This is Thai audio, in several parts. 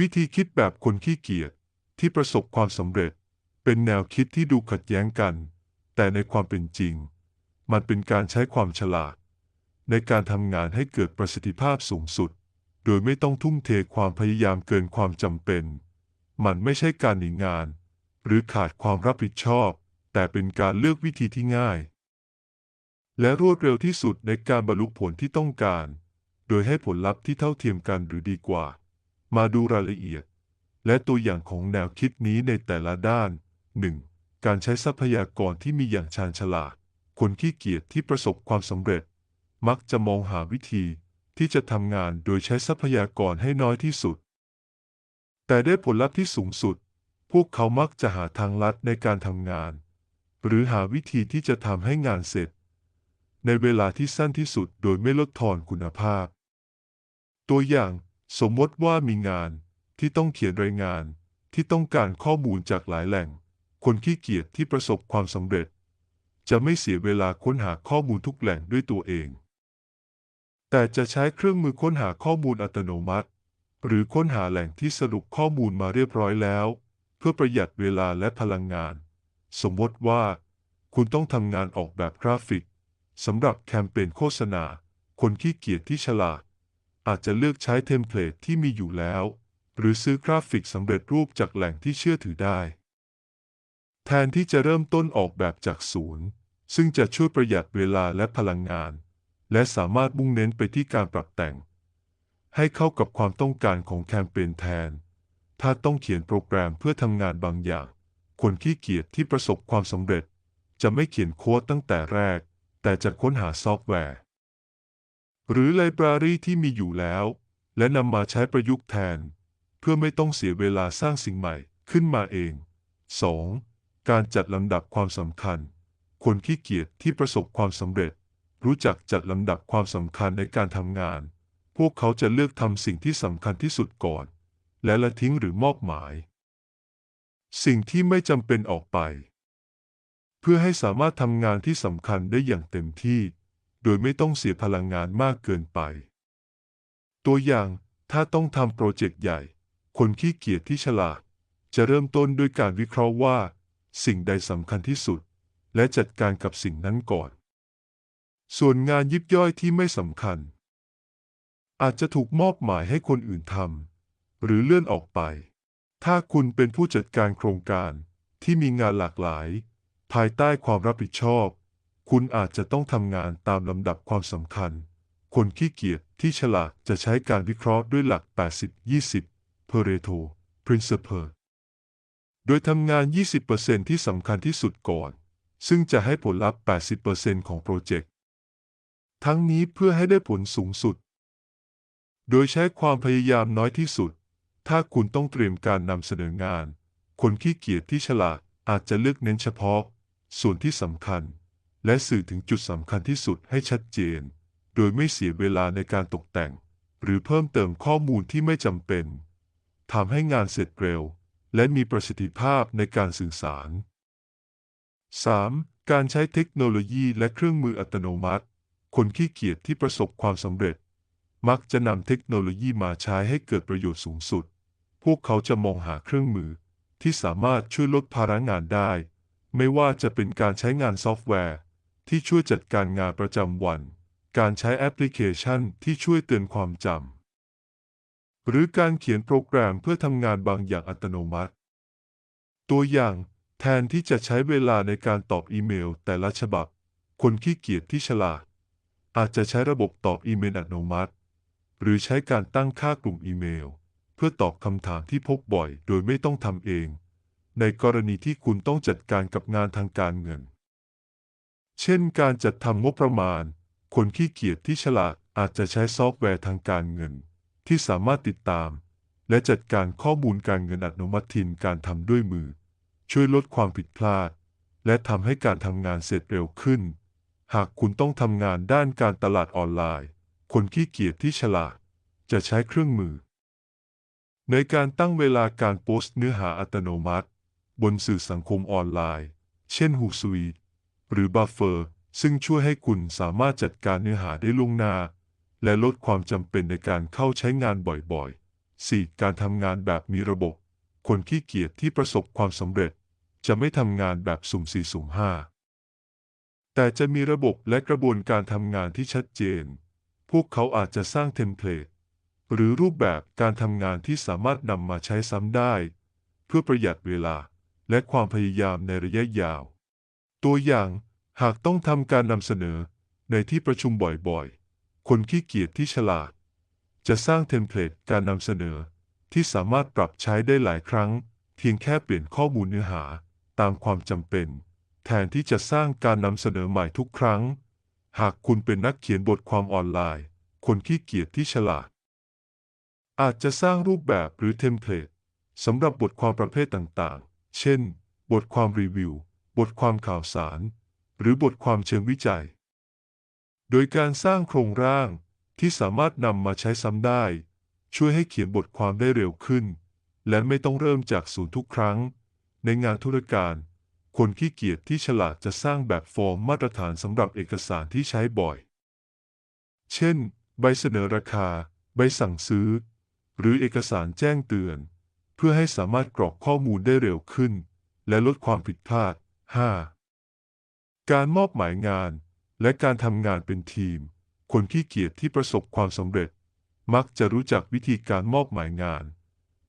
วิธีคิดแบบคนขี้เกียจที่ประสบความสำเร็จ เป็นแนวคิดที่ดูขัดแย้งกัน แต่ในความเป็นจริง มันเป็นการใช้ความฉลาด ในการทำงานให้เกิดประสิทธิภาพสูงสุด โดยไม่ต้องทุ่มเทความพยายามเกินความจำเป็น มันไม่ใช่การหนีงาน หรือขาดความรับผิดชอบ แต่เป็นการเลือกวิธีที่ง่าย และรวดเร็วที่สุดในการบรรลุผลที่ต้องการ โดยให้ผลลัพธ์ที่เท่าเทียมกันหรือดีกว่า มาดูรายละเอียด และตัวอย่างของแนวคิดนี้ในแต่ละด้าน 1. การใช้ทรัพยากรที่มีอย่างชาญฉลาด คนขี้เกียจที่ประสบความสำเร็จ มักจะมองหาวิธีที่จะทำงานโดยใช้ทรัพยากรให้น้อยที่สุด แต่ได้ผลลัพธ์ที่สูงสุด พวกเขามักจะหาทางลัดในการทำงาน หรือหาวิธีที่จะทำให้งานเสร็จ ในเวลาที่สั้นที่สุดโดยไม่ลดทอนคุณภาพ ตัวอย่าง สมมติว่ามีงานที่ต้องเขียนรายงานที่ต้องการข้อมูลจากหลายแหล่ง คนขี้เกียจที่ประสบความสำเร็จ จะไม่เสียเวลาค้นหาข้อมูลทุกแหล่งด้วยตัวเอง แต่จะใช้เครื่องมือค้นหาข้อมูลอัตโนมัติ หรือค้นหาแหล่งที่สรุปข้อมูลมาเรียบร้อยแล้ว เพื่อประหยัดเวลาและพลังงาน สมมติว่า คุณต้องทำงานออกแบบกราฟิกสำหรับแคมเปญโฆษณา คนขี้เกียจที่ฉลาด อาจจะเลือกใช้เทมเพลตที่มีอยู่แล้ว หรือซื้อกราฟิกสำเร็จรูปจากแหล่งที่เชื่อถือได้ แทนที่จะเริ่มต้นออกแบบจากศูนย์ ซึ่งจะช่วยประหยัดเวลาและพลังงาน และสามารถมุ่งเน้นไปที่การปรับแต่ง ให้เข้ากับความต้องการของแคมเปญแทน ถ้าต้องเขียนโปรแกรมเพื่อทำงานบางอย่าง คนขี้เกียจที่ประสบความสำเร็จ จะไม่เขียนโค้ดตั้งแต่แรก แต่จะค้นหาซอฟต์แวร์ หรือไลบรารีที่มีอยู่แล้ว และนำมาใช้ประยุกต์แทน เพื่อไม่ต้องเสียเวลาสร้างสิ่งใหม่ขึ้นมาเอง 2. การจัดลำดับความสำคัญ คนขี้เกียจที่ประสบความสำเร็จ รู้จักจัดลำดับความสำคัญในการทำงาน พวกเขาจะเลือกทำสิ่งที่สำคัญที่สุดก่อน และละทิ้งหรือมอบหมาย สิ่งที่ไม่จำเป็นออกไป เพื่อให้สามารถทำงานที่สำคัญได้อย่างเต็มที่ โดยไม่ต้องเสียพลังงานมากเกินไป ตัวอย่างถ้าต้องทำโปรเจกต์ใหญ่ คนขี้เกียจที่ฉลาด จะเริ่มต้นด้วยการวิเคราะห์ว่า สิ่งใดสำคัญที่สุด และจัดการกับสิ่งนั้นก่อน ส่วนงานยิบย่อยที่ไม่สำคัญ อาจจะถูกมอบหมายให้คนอื่นทำหรือเลื่อนออกไป ถ้าคุณเป็นผู้จัดการโครงการที่มีงานหลากหลาย ภายใต้ความรับผิดชอบ คุณอาจจะต้องทำงานตามลำดับความสำคัญ คนขี้เกียจที่ฉลาดจะใช้การวิเคราะห์ด้วยหลัก 80-20 Pareto Principle โดยทำงาน 20%ที่สำคัญที่สุดก่อน ซึ่งจะให้ผลลัพธ์ 80%ของโปรเจกต์ ทั้งนี้เพื่อให้ได้ผลสูงสุด โดยใช้ความพยายามน้อยที่สุด ถ้าคุณต้องเตรียมการนำเสนองาน คนขี้เกียจที่ฉลาดอาจจะเลือกเน้นเฉพาะ ส่วนที่สำคัญ และสื่อถึงจุดสำคัญที่สุดให้ชัดเจน โดยไม่เสียเวลาในการตกแต่ง หรือเพิ่มเติมข้อมูลที่ไม่จำเป็นทำให้งานเสร็จเร็ว และมีประสิทธิภาพในการสื่อสาร 3. การใช้เทคโนโลยีและเครื่องมืออัตโนมัติ คนขี้เกียจที่ประสบความสำเร็จ มักจะนำเทคโนโลยีมาใช้ให้เกิดประโยชน์สูงสุด พวกเขาจะมองหาเครื่องมือที่สามารถช่วยลดภาระงานได้ ไม่ว่าจะเป็นการใช้งานซอฟต์แวร์ ที่ช่วยจัดการงานประจำวัน การใช้แอปพลิเคชันที่ช่วยเตือนความจำ หรือการเขียนโปรแกรมเพื่อทำงานบางอย่างอัตโนมัติ ตัวอย่างแทนที่จะใช้เวลาในการตอบอีเมลแต่ละฉบับ คนขี้เกียจที่ฉลาด อาจจะใช้ระบบตอบอีเมลอัตโนมัติ หรือใช้การตั้งค่ากลุ่มอีเมล เพื่อตอบคำถามที่พบบ่อย โดยไม่ต้องทำเอง ในกรณีที่คุณต้องจัดการกับงานทางการเงิน เช่นการจัดทำงบประมาณ คนขี้เกียจที่ฉลาดอาจจะใช้ซอฟต์แวร์ทางการเงิน ที่สามารถติดตาม และจัดการข้อมูลการเงินอัตโนมัติทินการทำด้วยมือ ช่วยลดความผิดพลาด และทำให้การทำงานเสร็จเร็วขึ้น หากคุณต้องทำงานด้านการตลาดออนไลน์ คนขี้เกียจที่ฉลาด จะใช้เครื่องมือ ในการตั้งเวลาการโพสต์เนื้อหาอัตโนมัติ บนสื่อสังคมออนไลน์ เช่น Hootsuite หรือ Buffer ซึ่งช่วยให้คุณสามารถจัดการเนื้อหาได้ล่วงหน้า และลดความจำเป็นในการเข้าใช้งานบ่อยๆ 4. การทำงานแบบมีระบบ คนขี้เกียจที่ประสบความสำเร็จ จะไม่ทำงานแบบสุ่มสี่สุ่มห้าแต่จะมีระบบและกระบวนการทำงานที่ชัดเจน พวกเขาอาจจะสร้างเทมเพลตหรือรูปแบบการทำงานที่สามารถนำมาใช้ซ้ำได้ เพื่อประหยัดเวลาและความพยายามในระยะยาว ตัวอย่างหากต้องทำการนำเสนอในที่ประชุมบ่อยๆ คนขี้เกียจที่ฉลาด จะสร้างเทมเพลตการนำเสนอที่สามารถปรับใช้ได้หลายครั้ง เพียงแค่เปลี่ยนข้อมูลเนื้อหาตามความจำเป็น แทนที่จะสร้างการนำเสนอใหม่ทุกครั้ง หากคุณเป็นนักเขียนบทความออนไลน์ คนขี้เกียจที่ฉลาด อาจจะสร้างรูปแบบหรือเทมเพลตสำหรับบทความประเภทต่างๆ เช่น บทความรีวิว บทความข่าวสาร หรือบทความเชิงวิจัย โดยการสร้างโครงร่างที่สามารถนำมาใช้ซ้ำได้ ช่วยให้เขียนบทความได้เร็วขึ้น และไม่ต้องเริ่มจากศูนย์ทุกครั้ง ในงานธุรการ คนขี้เกียจที่ฉลาดจะสร้างแบบฟอร์มมาตรฐานสำหรับเอกสารที่ใช้บ่อย เช่น ใบเสนอราคา ใบสั่งซื้อ หรือเอกสารแจ้งเตือน เพื่อให้สามารถกรอกข้อมูลได้เร็วขึ้น และลดความผิดพลาด 5. การมอบหมายงานและการทำงานเป็นทีม คนขี้เกียจที่ประสบความสำเร็จ มักจะรู้จักวิธีการมอบหมายงาน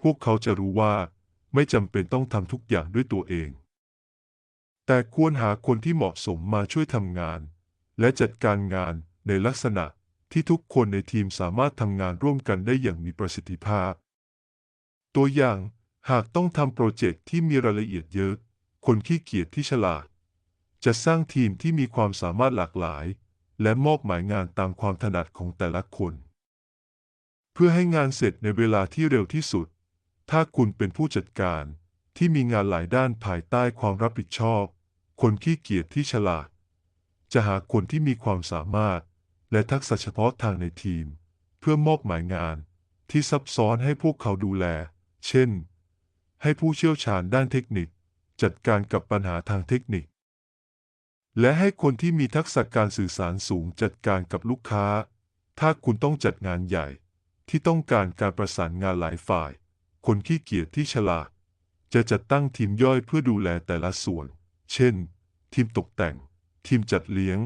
พวกเขาจะรู้ว่าไม่จำเป็นต้องทำทุกอย่างด้วยตัวเอง แต่ควรหาคนที่เหมาะสมมาช่วยทำงาน และจัดการงานในลักษณะที่ทุกคนในทีมสามารถทำงานร่วมกันได้อย่างมีประสิทธิภาพ ตัวอย่างหากต้องทำโปรเจกต์ที่มีรายละเอียดเยอะ คนขี้เกียจที่ฉลาด จะสร้างทีมที่มีความสามารถหลากหลาย และมอบหมายงานตามความถนัดของแต่ละคน เพื่อให้งานเสร็จในเวลาที่เร็วที่สุด ถ้าคุณเป็นผู้จัดการที่มีงานหลายด้านภายใต้ความรับผิดชอบ คนขี้เกียจที่ฉลาด จะหาคนที่มีความสามารถ และทักษะเฉพาะทางในทีม เพื่อมอบหมายงานที่ซับซ้อนให้พวกเขาดูแล เช่น ให้ผู้เชี่ยวชาญด้านเทคนิค จัดการกับปัญหาทางเทคนิค และให้คนที่มีทักษะการสื่อสารสูงจัดการกับลูกค้า ถ้าคุณต้องจัดงานใหญ่ ที่ต้องการการประสานงานหลายฝ่าย คนขี้เกียจที่ฉลาด จะจัดตั้งทีมย่อยเพื่อดูแลแต่ละส่วน เช่น ทีมตกแต่ง ทีมจัดเลี้ยง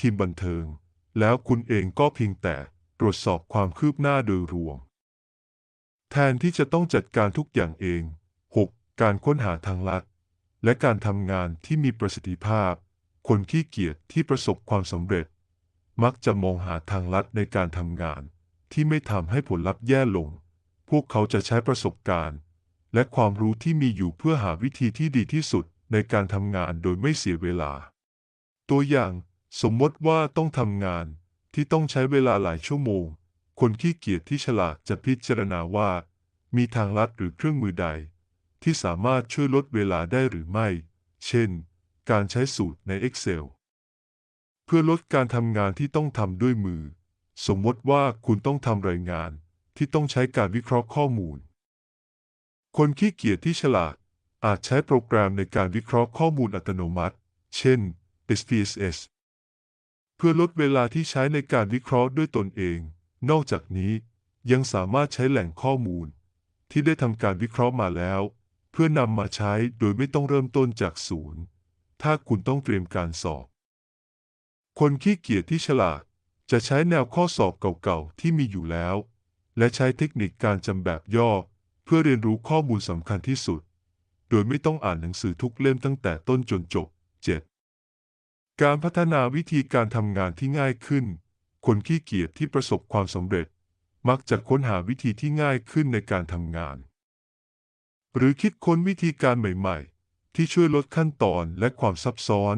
ทีมบันเทิง แล้วคุณเองก็เพียงแต่ตรวจสอบความคืบหน้าโดยรวม แทนที่จะต้องจัดการทุกอย่างเอง 6. การค้นหาทางลัด และการทำงานที่มีประสิทธิภาพ คนขี้เกียจที่ประสบความสำเร็จ มักจะมองหาทางลัดในการทำงาน ที่ไม่ทำให้ผลลัพธ์แย่ลง พวกเขาจะใช้ประสบการณ์ และความรู้ที่มีอยู่เพื่อหาวิธีที่ดีที่สุดในการทำงานโดยไม่เสียเวลา ตัวอย่างสมมติว่าต้องทำงานที่ต้องใช้เวลาหลายชั่วโมง คนขี้เกียจที่ฉลาดจะพิจารณาว่า มีทางลัดหรือเครื่องมือใด ที่สามารถช่วยลดเวลาได้หรือไม่ เช่น การใช้สูตรใน Excel เพื่อลดการทำงานที่ต้องทำด้วยมือ สมมติว่าคุณต้องทำรายงานที่ต้องใช้การวิเคราะห์ข้อมูล คนขี้เกียจที่ฉลาด อาจใช้โปรแกรมในการวิเคราะห์ข้อมูลอัตโนมัติ เช่น SPSS เพื่อลดเวลาที่ใช้ในการวิเคราะห์ด้วยตนเอง นอกจากนี้ยังสามารถใช้แหล่งข้อมูล ที่ได้ทำการวิเคราะห์มาแล้ว พื่อนำมาใช้โดยไม่ต้องเริ่มต้นจากศูนย์ ถ้าคุณต้องเตรียมการสอบ คนขี้เกียจที่ฉลาด จะใช้แนวข้อสอบเก่าๆที่มีอยู่แล้ว และใช้เทคนิคการจำแบบย่อ เพื่อเรียนรู้ข้อมูลสำคัญที่สุด โดยไม่ต้องอ่านหนังสือทุกเล่มตั้งแต่ต้นจนจบ 7. การพัฒนาวิธีการทำงานที่ง่ายขึ้น คนขี้เกียจที่ประสบความสำเร็จ มักจะค้นหาวิธีที่ง่ายขึ้นในการทำงาน หรือคิดค้นวิธีการใหม่ๆ ที่ช่วยลดขั้นตอนและความซับซ้อน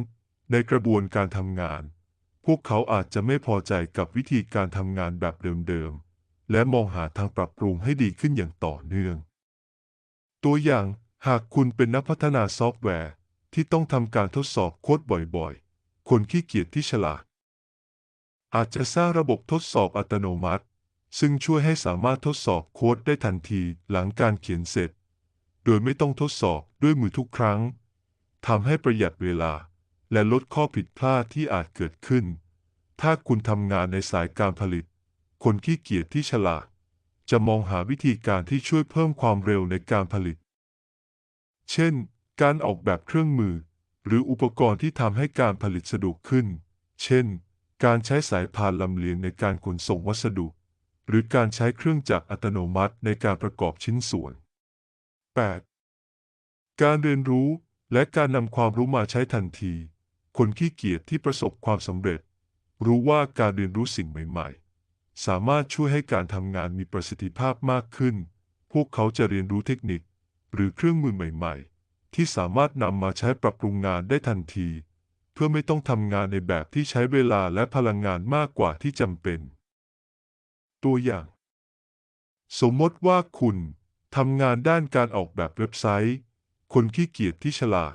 ในกระบวนการทำงาน พวกเขาอาจจะไม่พอใจกับวิธีการทำงานแบบเดิมๆ และมองหาทางปรับปรุงให้ดีขึ้นอย่างต่อเนื่อง ตัวอย่างหากคุณเป็นนักพัฒนาซอฟต์แวร์ที่ต้องทำการทดสอบโค้ดบ่อยๆ คนขี้เกียจที่ฉลาด อาจจะสร้างระบบทดสอบอัตโนมัติ ซึ่งช่วยให้สามารถทดสอบโค้ดได้ทันทีหลังการเขียนเสร็จ โดยไม่ต้องทดสอบด้วยมือทุกครั้งทำให้ประหยัดเวลา และลดข้อผิดพลาดที่อาจเกิดขึ้น ถ้าคุณทำงานในสายการผลิต คนขี้เกียจที่ฉลาด จะมองหาวิธีการที่ช่วยเพิ่มความเร็วในการผลิต เช่น การออกแบบเครื่องมือ หรืออุปกรณ์ที่ทำให้การผลิตสะดวกขึ้น เช่น การใช้สายพานลำเลียงในการขนส่งวัสดุ หรือการใช้เครื่องจักรอัตโนมัติในการประกอบชิ้นส่วน 8. การเรียนรู้และการนำความรู้มาใช้ทันที คนขี้เกียจที่ประสบความสำเร็จ รู้ว่าการเรียนรู้สิ่งใหม่ๆ สามารถช่วยให้การทำงานมีประสิทธิภาพมากขึ้น พวกเขาจะเรียนรู้เทคนิค หรือเครื่องมือใหม่ ๆ ที่สามารถนำมาใช้ปรับปรุงงานได้ทันที เพื่อไม่ต้องทำงานในแบบที่ใช้เวลาและพลังงานมากกว่าที่จำเป็น ตัวอย่าง สมมติว่าคุณ ทำงานด้านการออกแบบเว็บไซต์ คนขี้เกียจที่ฉลาด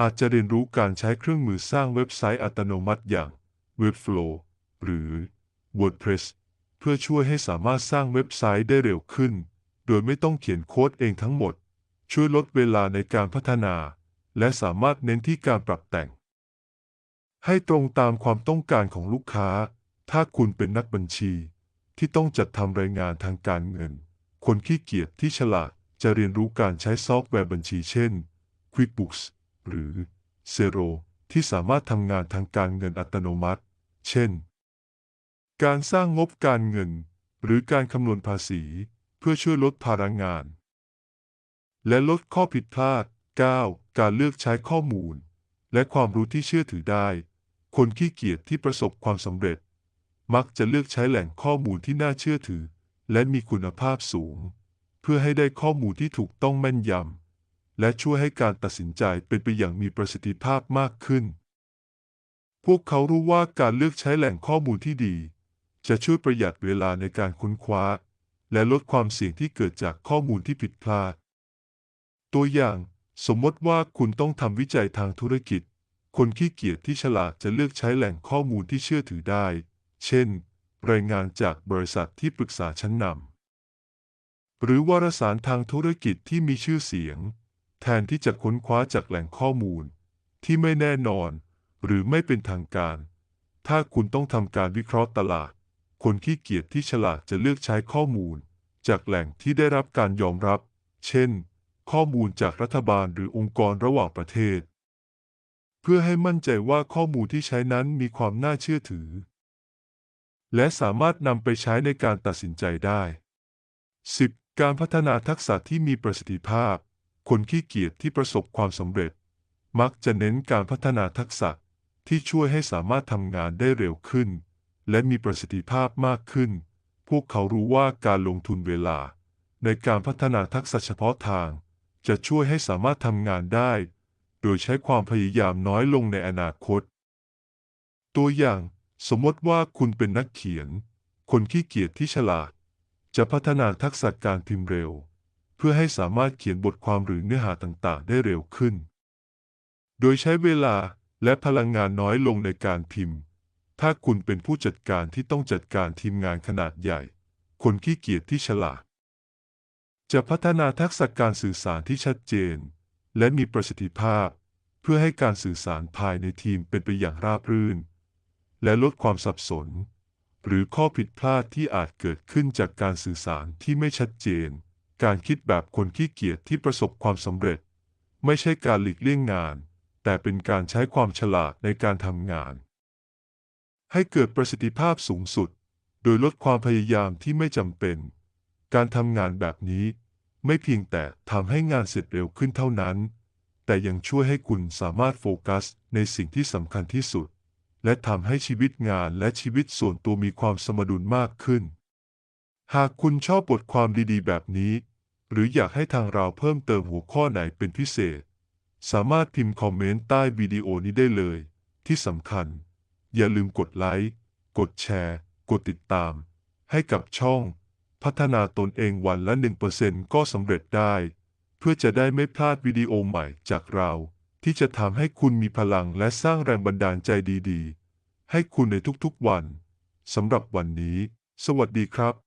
อาจจะเรียนรู้การใช้เครื่องมือสร้างเว็บไซต์อัตโนมัติอย่าง Webflow หรือ WordPress เพื่อช่วยให้สามารถสร้างเว็บไซต์ได้เร็วขึ้น โดยไม่ต้องเขียนโค้ดเองทั้งหมด ช่วยลดเวลาในการพัฒนา และสามารถเน้นที่การปรับแต่ง ให้ตรงตามความต้องการของลูกค้า ถ้าคุณเป็นนักบัญชีที่ต้องจัดทำรายงานทางการเงิน คนขี้เกียจที่ฉลาดจะเรียนรู้การใช้ซอฟต์แวร์บัญชีเช่น QuickBooks หรือ Xero ที่สามารถทำงานทางการเงินอัตโนมัติ เช่น การสร้างงบการเงิน หรือการคำนวณภาษี เพื่อช่วยลดภาระงาน และลดข้อผิดพลาด 9. การเลือกใช้ข้อมูล และความรู้ที่เชื่อถือได้ คนขี้เกียจที่ประสบความสำเร็จ มักจะเลือกใช้แหล่งข้อมูลที่น่าเชื่อถือ และมีคุณภาพสูง เพื่อให้ได้ข้อมูลที่ถูกต้องแม่นยำ และช่วยให้การตัดสินใจเป็นไปอย่างมีประสิทธิภาพมากขึ้น พวกเขารู้ว่าการเลือกใช้แหล่งข้อมูลที่ดี จะช่วยประหยัดเวลาในการค้นคว้า และลดความเสี่ยงที่เกิดจากข้อมูลที่ผิดพลาด ตัวอย่างสมมติว่าคุณต้องทำวิจัยทางธุรกิจ คนขี้เกียจที่ฉลาดจะเลือกใช้แหล่งข้อมูลที่เชื่อถือได้ เช่น รายงานจากบริษัทที่ปรึกษาชั้นนำ หรือวารสารทางธุรกิจที่มีชื่อเสียง แทนที่จะค้นคว้าจากแหล่งข้อมูล ที่ไม่แน่นอน หรือไม่เป็นทางการ ถ้าคุณต้องทำการวิเคราะห์ตลาด คนขี้เกียจที่ฉลาดจะเลือกใช้ข้อมูล จากแหล่งที่ได้รับการยอมรับ เช่น ข้อมูลจากรัฐบาลหรือองค์กรระหว่างประเทศ เพื่อให้มั่นใจว่าข้อมูลที่ใช้นั้นมีความน่าเชื่อถือ และสามารถนำไปใช้ในการตัดสินใจได้ 10. การพัฒนาทักษะที่มีประสิทธิภาพ คนขี้เกียจที่ประสบความสำเร็จ มักจะเน้นการพัฒนาทักษะที่ช่วยให้สามารถทำงานได้เร็วขึ้น และมีประสิทธิภาพมากขึ้น พวกเขารู้ว่าการลงทุนเวลา ในการพัฒนาทักษะเฉพาะทาง จะช่วยให้สามารถทำงานได้ โดยใช้ความพยายามน้อยลงในอนาคต ตัวอย่าง สมมติว่าคุณเป็นนักเขียน คนขี้เกียจที่ฉลาด จะพัฒนาทักษะการพิมพ์เร็ว เพื่อให้สามารถเขียนบทความหรือเนื้อหาต่างๆ ได้เร็วขึ้น โดยใช้เวลาและพลังงานน้อยลงในการพิมพ์ ถ้าคุณเป็นผู้จัดการที่ต้องจัดการทีมงานขนาดใหญ่ คนขี้เกียจที่ฉลาด จะพัฒนาทักษะการสื่อสารที่ชัดเจน และมีประสิทธิภาพ เพื่อให้การสื่อสารภายในทีมเป็นไปอย่างราบรื่น และลดความสับสน หรือข้อผิดพลาดที่อาจเกิดขึ้นจากการสื่อสารที่ไม่ชัดเจน การคิดแบบคนขี้เกียจที่ประสบความสำเร็จ ไม่ใช่การหลีกเลี่ยงงาน แต่เป็นการใช้ความฉลาดในการทำงาน ให้เกิดประสิทธิภาพสูงสุด โดยลดความพยายามที่ไม่จำเป็น การทำงานแบบนี้ไม่เพียงแต่ทำให้งานเสร็จเร็วขึ้นเท่านั้น แต่ยังช่วยให้คุณสามารถโฟกัสในสิ่งที่สำคัญที่สุด และทำให้ชีวิตงานและชีวิตส่วนตัวมีความสมดุลมากขึ้น หากคุณชอบบทความดีๆ แบบนี้ หรืออยากให้ทางเราเพิ่มเติมหัวข้อไหนเป็นพิเศษ สามารถพิมพ์คอมเมนต์ใต้วิดีโอนี้ได้เลย ที่สำคัญ อย่าลืมกดไลค์ กดแชร์ กดติดตาม ให้กับช่อง พัฒนาตนเองวันละ 1%ก็สำเร็จได้ เพื่อจะได้ไม่พลาดวิดีโอใหม่จากเรา ที่จะทำให้คุณมีพลังและสร้างแรงบันดาลใจดีๆ ให้คุณในทุกๆวันสำหรับวันนี้ สวัสดีครับ